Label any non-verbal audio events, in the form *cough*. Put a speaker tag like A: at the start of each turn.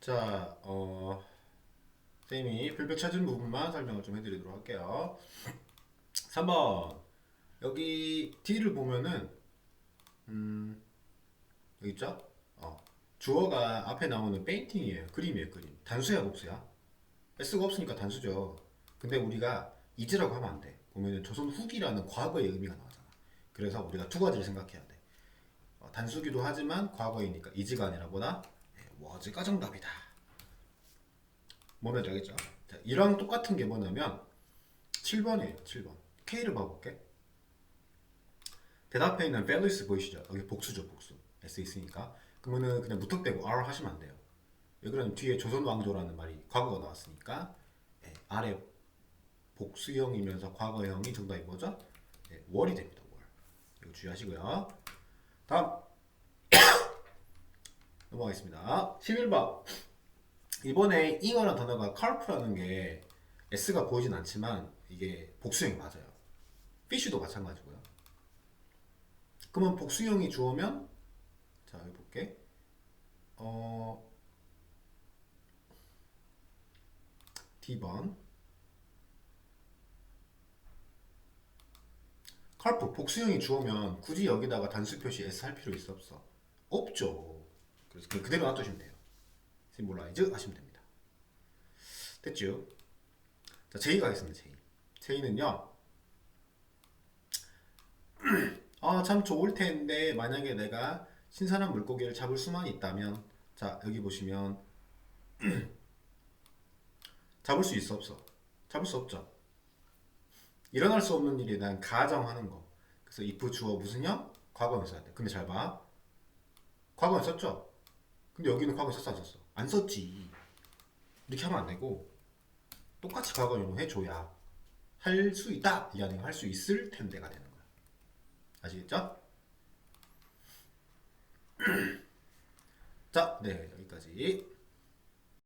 A: 자, 어, 쌤이 불벽 찾은 부분만 설명을 좀 해드리도록 할게요. 3번. 여기 D를 보면은, 음, 여기 있죠? 어, 주어가 앞에 나오는 페인팅이에요. 그림이에요, 그림. 단수야, 복수야? S가 없으니까 단수죠. 근데 우리가 이즈라고 하면 안 돼. 보면은 조선 후기라는 과거의 의미가 나오잖아. 그래서 우리가 두 가지를 생각해야 돼. 어, 단수기도 하지만 과거이니까 이즈가 아니라 뭐다? 네, 워즈가 정답이다. 뭐면 되겠죠? 자, 이랑 똑같은 게 뭐냐면 7번이에요. 7번. K를 봐볼게. 대답에 있는 밸리스 보이시죠? 여기 복수죠, 복수. S 있으니까. 그러면은 그냥 무턱대고 R 하시면 안 돼요. 왜 그러냐면 뒤에 조선 왕조라는 말이 과거가 나왔으니까 예, 아래 복수형이면서 과거형이 정답이 뭐죠? 예, 월이 됩니다. 월. 이거 주의하시고요. 다음 넘어가겠습니다. 11번 이번에 잉어라는 단어가 carp라는 게 S가 보이진 않지만 이게 복수형이 맞아요. fish도 마찬가지고요. 그러면 복수형이 주어면 자 여기 볼게. 어 D번 칼프 복수형이 주어면 굳이 여기다가 단수 표시 S 할 필요 있어 없어? 없죠. 그래서 그냥 그대로 놔두시면 돼요. 심볼라이즈 하시면 됩니다. 됐죠? 자, 제이 가겠습니다. 제이. 제이는요. *clears throat* 아, 참 좋을 텐데 만약에 내가 신선한 물고기를 잡을 수만 있다면 자, 여기 보시면 *clears throat* 잡을 수 있어 없어? 잡을 수 없죠. 일어날 수 없는 일에 대한 가정하는 거. 그래서 if 주어 무슨 형? 과거형 써야 돼. 근데 잘 봐. 과거형 썼죠? 근데 여기는 과거 썼어 안 썼어? 안 썼지. 이렇게 하면 안 되고 똑같이 과거형으로 해줘야 할 수 있다 이 아니면 할수 있을 텐데가 되는 거야. 아시겠죠? *clears throat* 자, 네 여기까지.